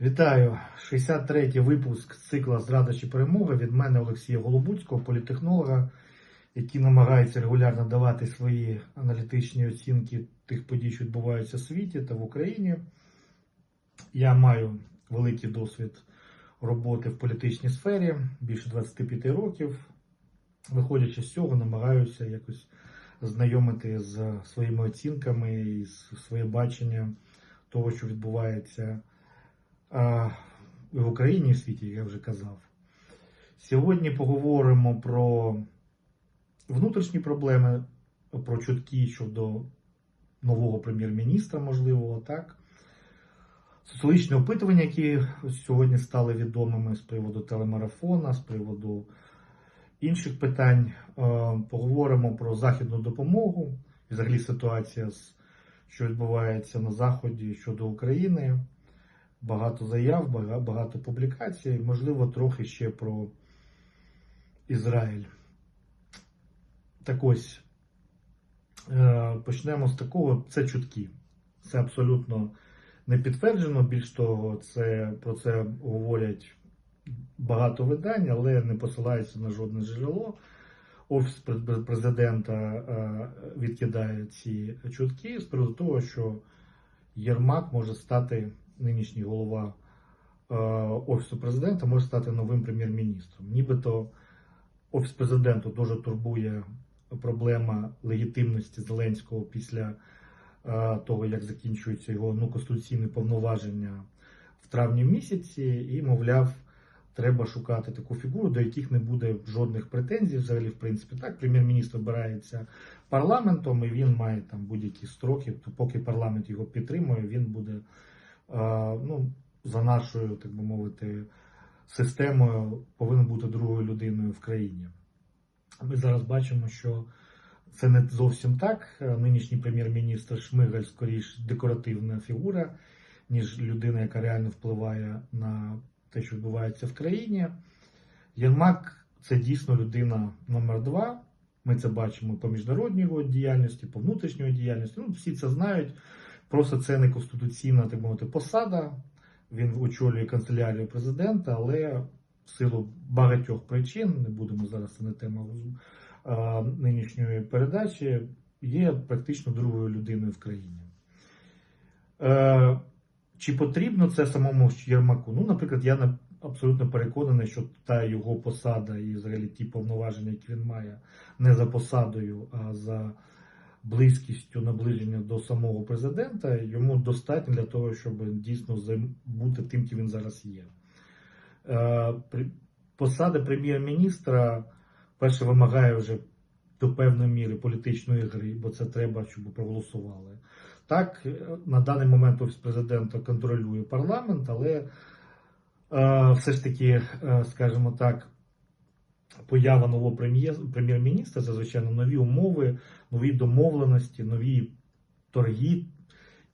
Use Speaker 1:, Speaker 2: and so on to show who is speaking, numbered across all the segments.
Speaker 1: Вітаю! 63-й випуск цикла Зрада чи перемога від мене Олексія Голобуцького, політехнолога, який намагається регулярно давати свої аналітичні оцінки тих подій, що відбуваються в світі та в Україні. Я маю великий досвід роботи в політичній сфері, більше 25 років. Виходячи з цього, намагаюся якось знайомити з своїми оцінками і своє бачення того, що відбувається а, в Україні і в світі, я вже казав. Сьогодні поговоримо про внутрішні проблеми, про чутки щодо нового прем'єр-міністра, можливо, так. Соціологічні опитування, які сьогодні стали відомими з приводу телемарафона, з приводу інших питань. Е, Поговоримо про західну допомогу, і взагалі ситуація, що відбувається на Заході щодо України. Багато заяв, багато публікацій, можливо, трохи ще про Ізраїль. Так ось е, почнемо з такого. Це чутки. Це абсолютно не підтверджено. Більш того, це, про це говорять багато видань, але не посилаються на жодне джерело. Офіс президента е, відкидає ці чутки з приводу того, що Єрмак може стати нинішній голова е, Офісу президента, може стати новим прем'єр-міністром. Нібито Офіс президенту дуже турбує проблема легітимності Зеленського після е, того, як закінчуються його ну, конституційні повноваження в травні місяці, і, мовляв, треба шукати таку фігуру, до яких не буде жодних претензій. Взагалі, в принципі, так, прем'єр-міністр обирається парламентом, і він має там будь-які строки. То поки парламент його підтримує, він буде ну, за нашою, так би мовити, системою повинен бути другою людиною в країні. Ми зараз бачимо, що це не зовсім так. Нинішній прем'єр-міністр Шмигаль скоріш декоративна фігура, ніж людина, яка реально впливає на те, що відбувається в країні. Єрмак це дійсно людина номер два. Ми це бачимо по міжнародній діяльності, по внутрішньої діяльності. Ну, всі це знають. Просто це не конституційна так мовити, посада. Він очолює канцелярію президента, але в силу багатьох причин, не будемо зараз це не тема нинішньої передачі, є практично другою людиною в країні. Е, чи потрібно це самому Єрмаку? Ну, наприклад, я абсолютно переконаний, що та його посада і взагалі ті повноваження, які він має, не за посадою, а за близькістю наближення до самого президента, йому достатньо для того, щоб дійсно бути тим, ким він зараз є. Е, Посада прем'єр-міністра перше вимагає вже до певної міри політичної гри, бо це треба, щоб проголосували. Так, е, на даний момент офіс президента контролює парламент, але е, все ж таки, скажімо так, поява нового прем'єр- прем'єр-міністра це, звичайно, нові умови, нові домовленості, нові торги.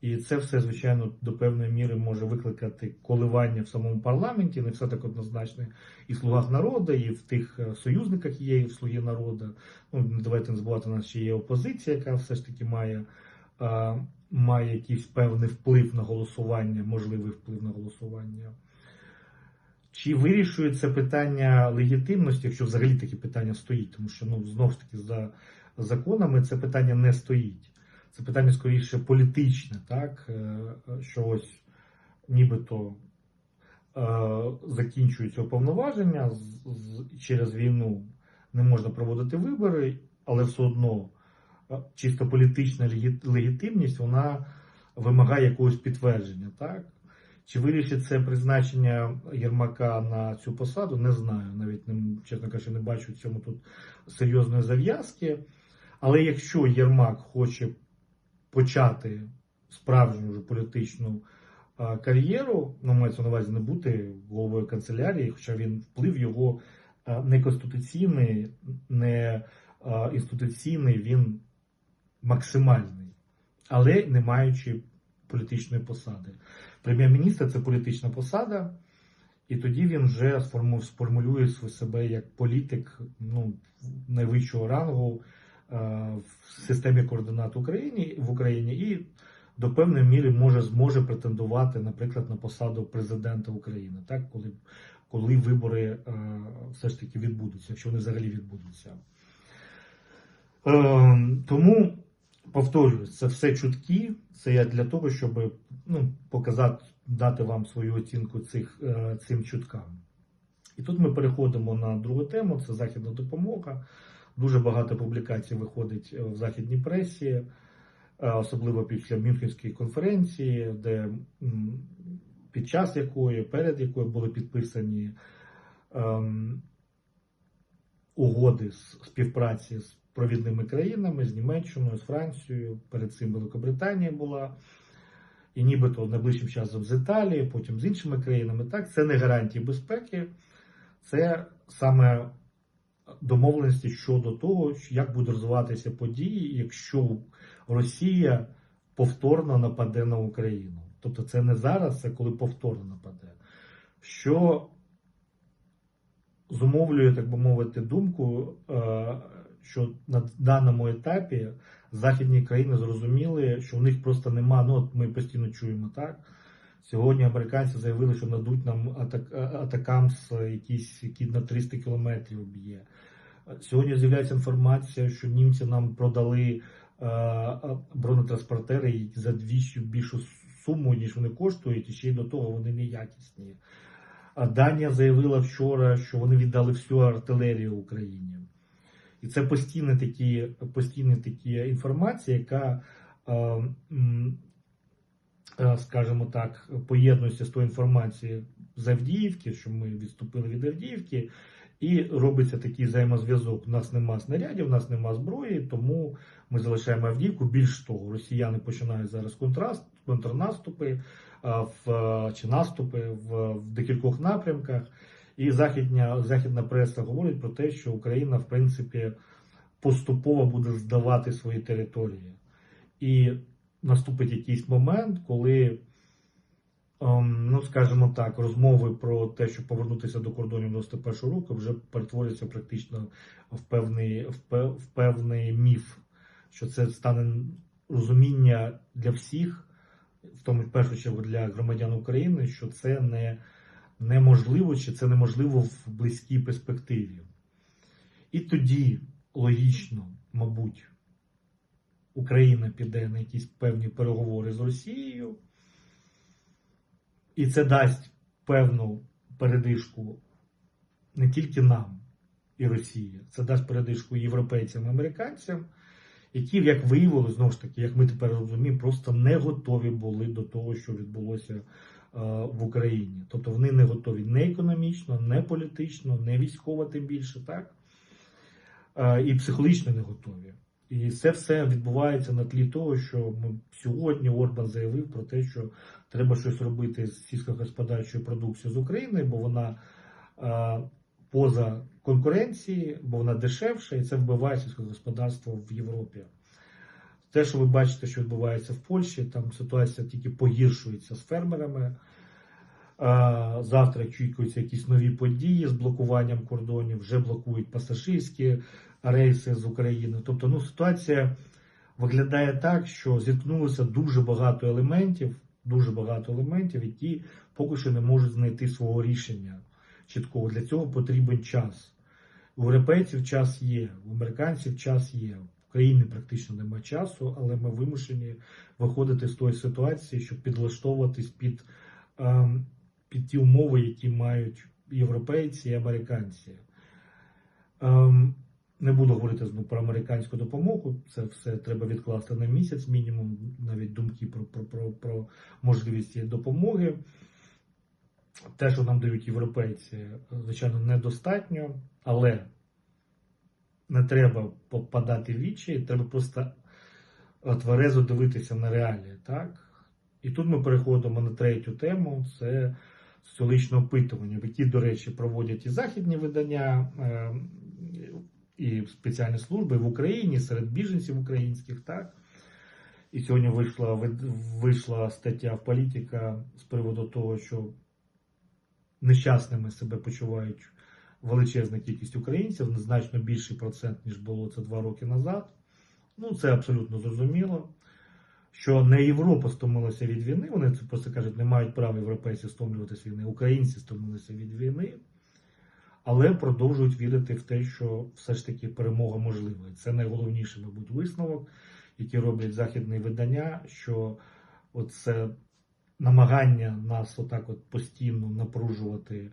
Speaker 1: І це все, звичайно, до певної міри може викликати коливання в самому парламенті, не все так однозначно і в слугах народу, і в тих е, союзниках є, і в слуги народу. Ну, давайте не забувати, у нас ще є опозиція, яка все ж таки має, а, має якийсь певний вплив на голосування, можливий вплив на голосування. Чи вирішує це питання легітимності, якщо взагалі таке питання стоїть, тому що ну знову ж таки за законами це питання не стоїть. Це питання скоріше політичне, так е, що ось нібито е, закінчуються повноваження з- з- через війну не можна проводити вибори, але все одно е, чисто політична легітимність вона вимагає якогось підтвердження, так? Чи вирішить це призначення Єрмака на цю посаду, не знаю. Навіть чесно кажучи, не бачу в цьому тут серйозної зав'язки. Але якщо Єрмак хоче почати справжню вже політичну кар'єру, ну, мається на увазі не бути головою канцелярії, хоча він вплив його не конституційний, не інституційний, він максимальний, але не маючи політичної посади. Прем'єр-міністр це політична посада, і тоді він вже сформу- сформулює себе як політик ну, найвищого рангу в системі координат України в Україні і до певної міри може зможе претендувати, наприклад, на посаду президента України, так коли, коли вибори е, все ж таки відбудуться, якщо вони взагалі відбудуться. Е, тому повторюю, це все чутки. Це я для того, щоб ну, показати, дати вам свою оцінку цих, е, цим чуткам. І тут ми переходимо на другу тему: це західна допомога. Дуже багато публікацій виходить в західній пресі, е, особливо після Мюнхенської конференції, де під час якої, перед якою були підписані ем, угоди з співпраці з провідними країнами, з Німеччиною, з Францією, перед цим Великобританія була. І нібито найближчим часом з Італією, потім з іншими країнами. Так, це не гарантії безпеки, це саме домовленості щодо того, як будуть розвиватися події, якщо Росія повторно нападе на Україну. Тобто це не зараз, це коли повторно нападе. Що зумовлює, так би мовити, думку, е, що на даному етапі західні країни зрозуміли, що в них просто нема. Ну, от ми постійно чуємо так. Сьогодні американці заявили, що надуть нам атак, атакам з якісь, які на 300 кілометрів б'є. Сьогодні з'являється інформація, що німці нам продали бронетранспортери за двічі більшу суму, ніж вони коштують, і ще й до того вони неякісні. Данія заявила вчора, що вони віддали всю артилерію Україні. І це постійна такі, постійна такі інформація, яка, скажімо так, поєднується з тою інформацією з Авдіївки, що ми відступили від Авдіївки, і робиться такий взаємозв'язок. У нас нема снарядів, у нас нема зброї, тому ми залишаємо Авдіївку. Більш того, росіяни починають зараз контраст, контрнаступи в, чи наступи в, в декількох напрямках. І західня, західна преса говорить про те, що Україна, в принципі, поступово буде здавати свої території. І наступить якийсь момент, коли, ем, ну скажімо так, розмови про те, щоб повернутися до кордонів 91-го року, вже перетворюються практично в певний, в певний міф, що це стане розуміння для всіх, в тому в першу чергу для громадян України, що це не неможливо, чи це неможливо в близькій перспективі. І тоді логічно, мабуть, Україна піде на якісь певні переговори з Росією, і це дасть певну передишку не тільки нам і Росії, це дасть передишку європейцям і американцям, які, як виявилось, знову ж таки, як ми тепер розуміємо, просто не готові були до того, що відбулося е, в Україні. Тобто вони не готові не економічно, не політично, не військово, тим більше, так? Е, І психологічно не готові. І це все відбувається на тлі того, що ми сьогодні Орбан заявив про те, що треба щось робити з сільськогосподарчою продукцією з України, бо вона е, поза конкуренції, бо вона дешевша, і це вбиває сільське господарство в Європі. Те, що ви бачите, що відбувається в Польщі, там ситуація тільки погіршується з фермерами. Завтра очікуються якісь нові події з блокуванням кордонів, вже блокують пасажирські рейси з України. Тобто, ну, ситуація виглядає так, що зіткнулося дуже багато елементів, дуже багато елементів, які поки що не можуть знайти свого рішення чіткого. Для цього потрібен час. У європейців час є, у американців час є. В Україні практично немає часу, але ми вимушені виходити з тої ситуації, щоб підлаштовуватись під, ем, під ті умови, які мають європейці і американці. Не буду говорити про американську допомогу. Це все треба відкласти на місяць, мінімум, навіть думки про, про, про, про можливість допомоги. Те, що нам дають європейці, звичайно, недостатньо, але не треба попадати в вічі, треба просто тверезо дивитися на реалії. Так? І тут ми переходимо на третю тему: це соціологічне опитування, які, до речі, проводять і західні видання, е, і спеціальні служби в Україні серед біженців українських. так? І сьогодні вийшла, вийшла стаття в політика з приводу того, що нещасними себе почувають величезна кількість українців, значно більший процент, ніж було це два роки назад. Ну, це абсолютно зрозуміло. що не Європа стомилася від війни, вони це просто кажуть, не мають права європейці стомлюватися війни, українці стомилися від війни, але продовжують вірити в те, що все ж таки перемога можлива. Це найголовніший, мабуть, висновок, який роблять західні видання, що оце намагання нас отак от постійно напружувати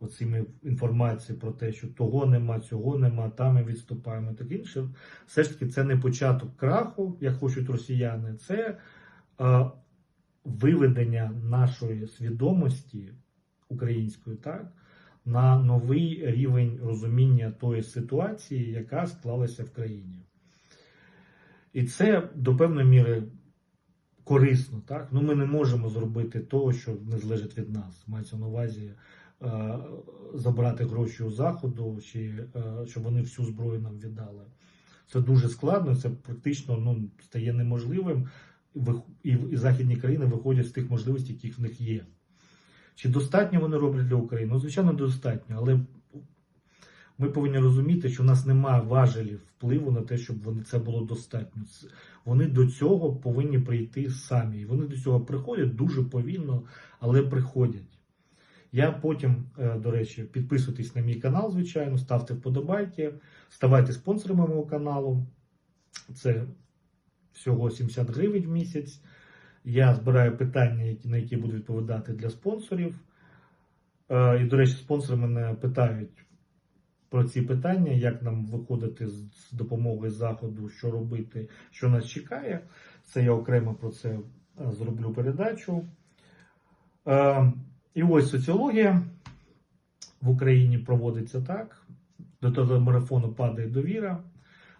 Speaker 1: оціми інформацією про те, що того нема, цього нема, там ми відступаємо, і таке інше. Все ж таки, це не початок краху, як хочуть росіяни, це е, виведення нашої свідомості української, так, на новий рівень розуміння тої ситуації, яка склалася в країні. І це до певної міри корисно. Так? Ну, ми не можемо зробити того, що не залежить від нас. Мається на увазі е, забрати гроші у заходу, чи е, щоб вони всю зброю нам віддали. Це дуже складно, це практично ну, стає неможливим, і, західні країни виходять з тих можливостей, які в них є. Чи достатньо вони роблять для України? Ну, звичайно, достатньо, але ми повинні розуміти, що в нас немає важелів впливу на те, щоб вони це було достатньо. Вони до цього повинні прийти самі. І вони до цього приходять дуже повільно, але приходять. Я потім, е, до речі, підписуйтесь на мій канал, звичайно, ставте вподобайки, ставайте спонсорами мого каналу. Це всього 70 гривень в місяць. Я збираю питання, на які буду відповідати для спонсорів. Е, І, до речі, спонсори мене питають про ці питання, як нам виходити з допомоги заходу, що робити, що нас чекає. Це я окремо про це е, зроблю передачу. Е, І ось соціологія в Україні проводиться так. До того марафону падає довіра.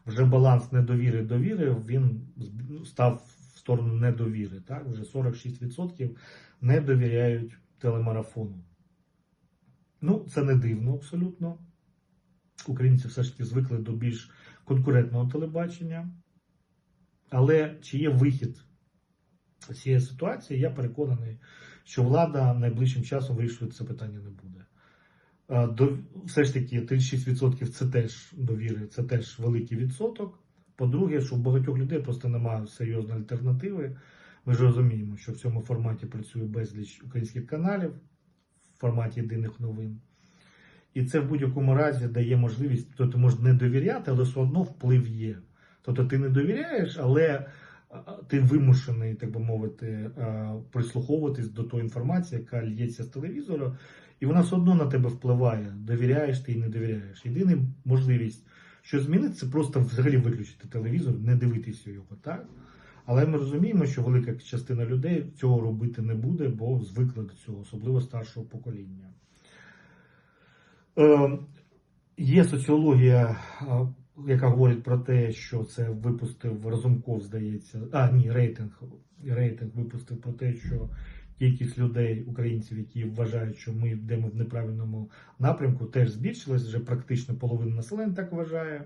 Speaker 1: Вже баланс недовіри довіри він став сторону недовіри. Так? Вже 46% не довіряють телемарафону. Ну, це не дивно абсолютно. Українці все ж таки звикли до більш конкурентного телебачення. Але чи є вихід з цієї ситуації, я переконаний, що влада найближчим часом вирішувати це питання не буде. Все ж таки, 36% це теж довіри, це теж великий відсоток. По-друге, що у багатьох людей просто немає серйозної альтернативи. Ми ж розуміємо, що в цьому форматі працює безліч українських каналів в форматі єдиних новин. І це в будь-якому разі дає можливість, тобто ти можеш не довіряти, але все одно вплив є. Тобто ти не довіряєш, але ти вимушений, так би мовити, прислуховуватись до тої інформації, яка лється з телевізора, і вона все одно на тебе впливає. Довіряєш ти і не довіряєш. Єдина можливість, що змінить, це просто взагалі виключити телевізор, не дивитися його, так? Але ми розуміємо, що велика частина людей цього робити не буде, бо звикли до цього, особливо старшого покоління. Е, Є соціологія, е, яка говорить про те, що це випустив Разумков, здається. А, ні, рейтинг. Рейтинг випустив про те, що кількість людей, українців, які вважають, що ми йдемо в неправильному напрямку, теж збільшилась. Вже практично половина населення так вважає.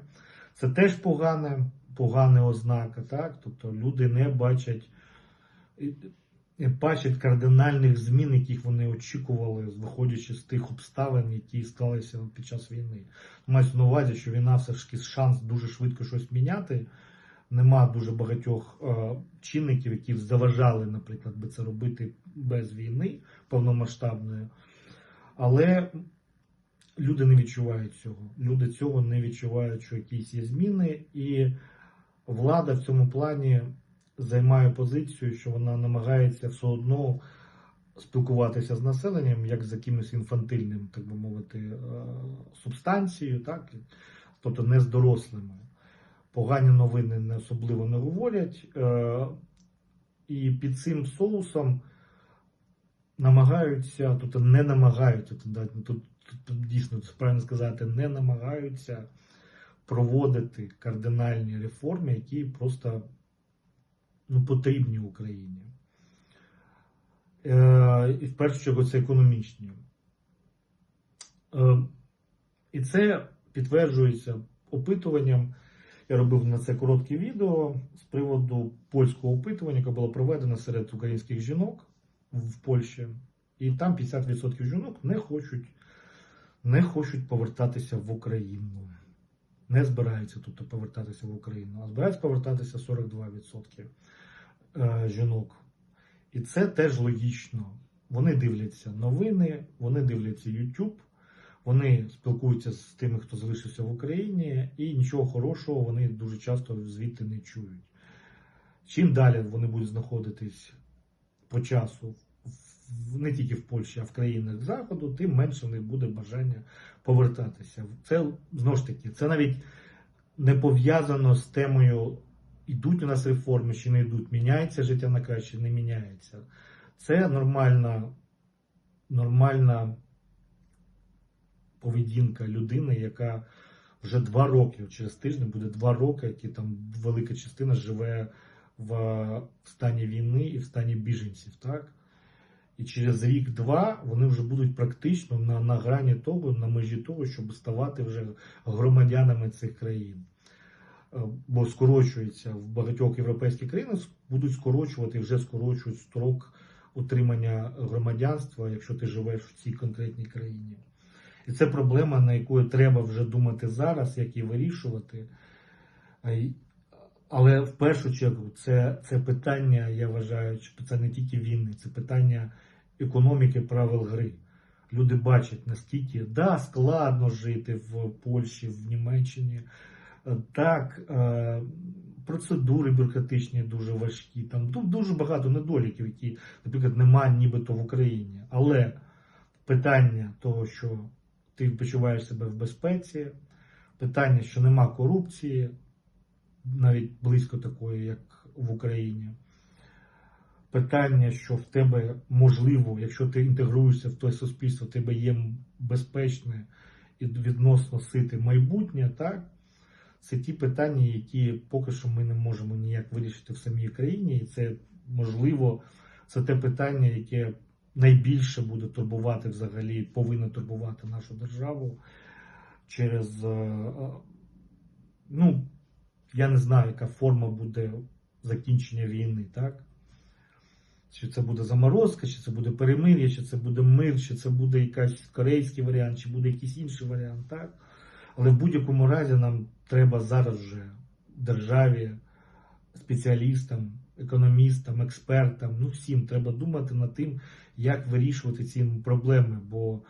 Speaker 1: Це теж погане, погана ознака. Так? Тобто люди не бачать не бачать кардинальних змін, яких вони очікували, виходячи з тих обставин, які склалися під час війни. Мається на увазі, що війна все ж таки шанс дуже швидко щось міняти. Нема дуже багатьох е, чинників, які заважали, наприклад, би це робити без війни повномасштабної. Але люди не відчувають цього. Люди цього не відчувають, що якісь є зміни, і влада в цьому плані займає позицію, що вона намагається все одно спілкуватися з населенням, як з якимось інфантильним, так би мовити, е, субстанцією, так? тобто не з дорослими. Погані новини не особливо не говорять. е, І під цим соусом намагаються, тобто не намагаються, тут, дійсно правильно сказати, не намагаються проводити кардинальні реформи, які просто ну, потрібні Україні. Е, і в першу чергу це економічні. Е, і це підтверджується опитуванням. Я робив на це коротке відео з приводу польського опитування, яке було проведено серед українських жінок в Польщі. І там 50% жінок не хочуть, не хочуть повертатися в Україну. Не збираються тут повертатися в Україну, а збираються повертатися 42%. е, жінок. І це теж логічно. Вони дивляться новини, вони дивляться YouTube, вони спілкуються з тими, хто залишився в Україні, і нічого хорошого вони дуже часто звідти не чують. Чим далі вони будуть знаходитись по часу не тільки в Польщі, а в країнах Заходу, тим менше в них буде бажання повертатися. Це знову ж таки, це навіть не пов'язано з темою, йдуть у нас реформи чи не йдуть, міняється життя на краще, не міняється. Це нормальна, нормальна поведінка людини, яка вже два роки, через тиждень буде два роки, які там велика частина живе в стані війни і в стані біженців. Так? І через рік-два вони вже будуть практично на, на грані того, на межі того, щоб ставати вже громадянами цих країн. Е, Бо скорочується в багатьох європейських країнах, будуть скорочувати, вже скорочують строк отримання громадянства, якщо ти живеш в цій конкретній країні. І це проблема, на яку треба вже думати зараз, як її вирішувати. Але в першу чергу це, це питання, я вважаю, що це не тільки війни, це питання економіки правил гри. Люди бачать, наскільки да, складно жити в Польщі, в Німеччині. Е, Так, е, процедури бюрократичні дуже важкі. Там ду- дуже багато недоліків, які, наприклад, немає нібито в Україні. Але питання того, що ти почуваєш себе в безпеці, питання, що нема корупції, навіть близько такої, як в Україні. Питання, що в тебе можливо, якщо ти інтегруєшся в те суспільство, в тебе є безпечне і відносно сите майбутнє, так? Це ті питання, які поки що ми не можемо ніяк вирішити в самій країні, і це можливо, це те питання, яке найбільше буде турбувати взагалі, повинно турбувати нашу державу через, е, е, ну, я не знаю, яка форма буде закінчення війни, так? Чи це буде заморозка, чи це буде перемир'я, чи це буде мир, чи це буде якийсь корейський варіант, чи буде якийсь інший варіант, так? Але в будь-якому разі нам треба зараз вже державі, спеціалістам, економістам, експертам, ну всім треба думати над тим, як вирішувати ці проблеми. Бо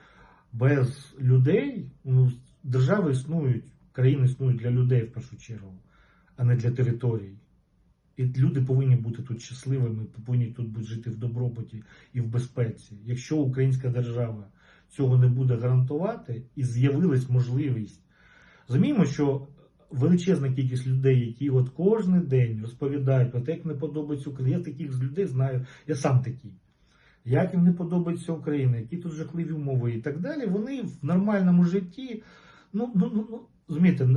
Speaker 1: без людей ну, держави існують, країни існують для людей в першу чергу, а не для територій. І люди повинні бути тут щасливими, повинні тут жити в добробуті і в безпеці. Якщо українська держава цього не буде гарантувати і з'явилась можливість, розуміємо, що величезна кількість людей, які от кожен день розповідають, от як не подобається Україна, я таких людей знаю, я сам такий. Як їм не подобається Україна, які тут жахливі умови і так далі, вони в нормальному житті, ну, ну, ну, ну розумієте,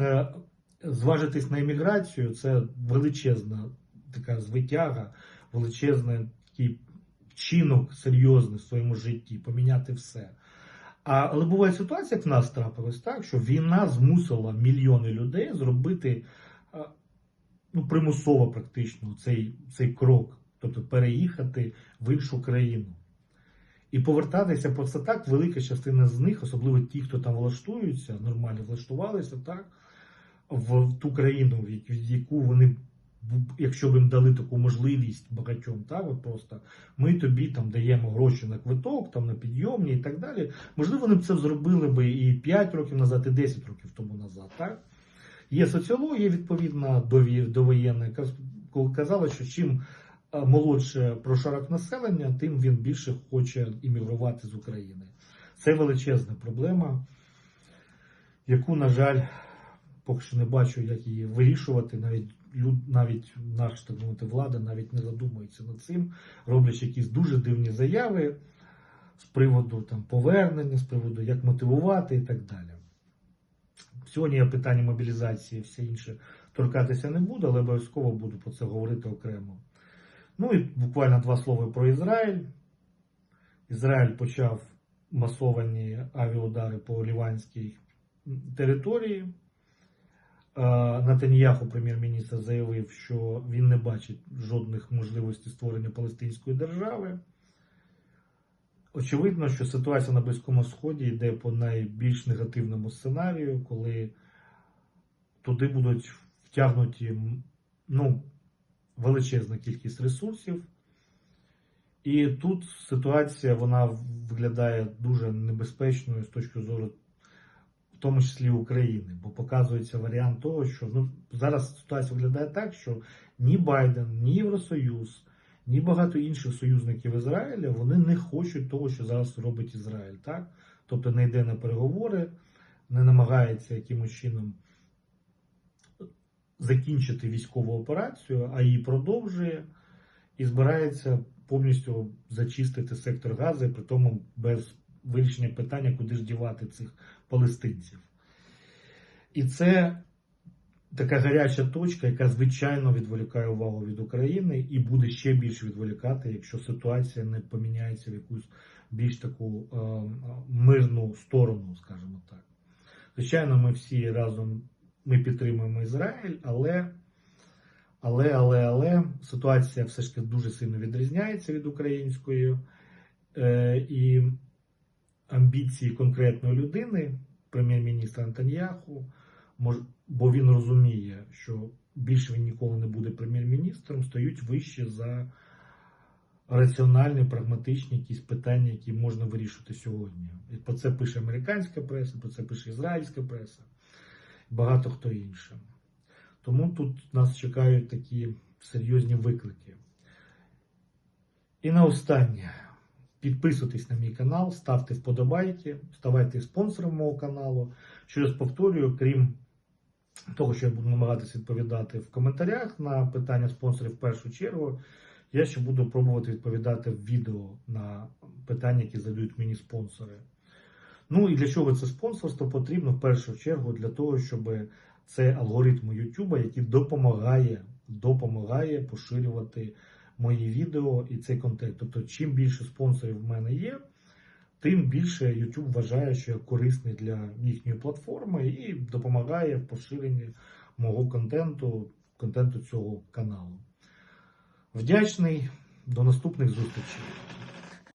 Speaker 1: е, зважитись на імміграцію це величезна така звитяга, величезний такий вчинок серйозний в своєму житті, поміняти все. А, але буває ситуація, як в нас трапилось так, що війна змусила мільйони людей зробити ну, примусово практично цей, цей крок, тобто переїхати в іншу країну. І повертатися просто так, велика частина з них, особливо ті, хто там влаштуються, нормально влаштувалися так, в ту країну, в яку- вони, якщо б їм дали таку можливість багатьом, так, от просто ми тобі там даємо гроші на квиток, там на підйомні і так далі. Можливо, вони б це зробили би і 5 років назад, і 10 років тому назад. Так? Є соціологія, відповідна довоєнна, коли казала, що чим е, молодше прошарок населення, тим він більше хоче іммігрувати з України. Це величезна проблема, яку, на жаль, поки що не бачу, як її вирішувати. Навіть люд, навіть наш так мовити, влада навіть не задумується над цим, роблячи якісь дуже дивні заяви з приводу там повернення, з приводу як мотивувати і так далі. Сьогодні я питання мобілізації, все інше торкатися не буду, але обов'язково буду про це говорити окремо. Ну і буквально два слова про Ізраїль. Ізраїль почав масовані авіаудари по ліванській території. Натаньяху, прем'єр-міністр, заявив, що він не бачить жодних можливостей створення Палестинської держави. Очевидно, що ситуація на Близькому Сході йде по найбільш негативному сценарію, коли туди будуть втягнуті, ну, величезна кількість ресурсів. І тут ситуація вона виглядає дуже небезпечною з точки зору, тому числі України, бо показується варіант того, що ну, зараз ситуація виглядає так, що ні Байден, ні Євросоюз, ні багато інших союзників Ізраїля вони не хочуть того, що зараз робить Ізраїль. Так? Тобто не йде на переговори, не намагається якимось чином закінчити військову операцію, а її продовжує і збирається повністю зачистити сектор Гази, при тому без вирішення питання, куди ж дівати цих палестинців. І це така гаряча точка, яка звичайно відволікає увагу від України і буде ще більше відволікати, якщо ситуація не поміняється в якусь більш таку е, мирну сторону, скажімо так. Звичайно, ми всі разом ми підтримуємо Ізраїль, але, але, але, але ситуація все ж таки дуже сильно відрізняється від української. Е, і амбіції конкретної людини, прем'єр-міністра Антоньяху, мож, бо він розуміє, що більше він ніколи не буде прем'єр-міністром, стають вище за раціональні, прагматичні якісь питання, які можна вирішувати сьогодні. І про це пише американська преса, про це пише ізраїльська преса, багато хто інше. Тому тут нас чекають такі серйозні виклики. І на останнє. Підписуйтесь на мій канал, ставте вподобайки, ставайте спонсором мого каналу. Ще раз повторюю, крім того, що я буду намагатися відповідати в коментарях на питання спонсорів в першу чергу, я ще буду пробувати відповідати в відео на питання, які задають мені спонсори. Ну і для чого це спонсорство потрібно в першу чергу для того, щоб це алгоритм YouTube, який допомагає, допомагає поширювати мої відео і цей контент. Тобто, чим більше спонсорів в мене є, тим більше YouTube вважає, що я корисний для їхньої платформи і допомагає в поширенні мого контенту, контенту цього каналу. Вдячний, до наступних зустрічей.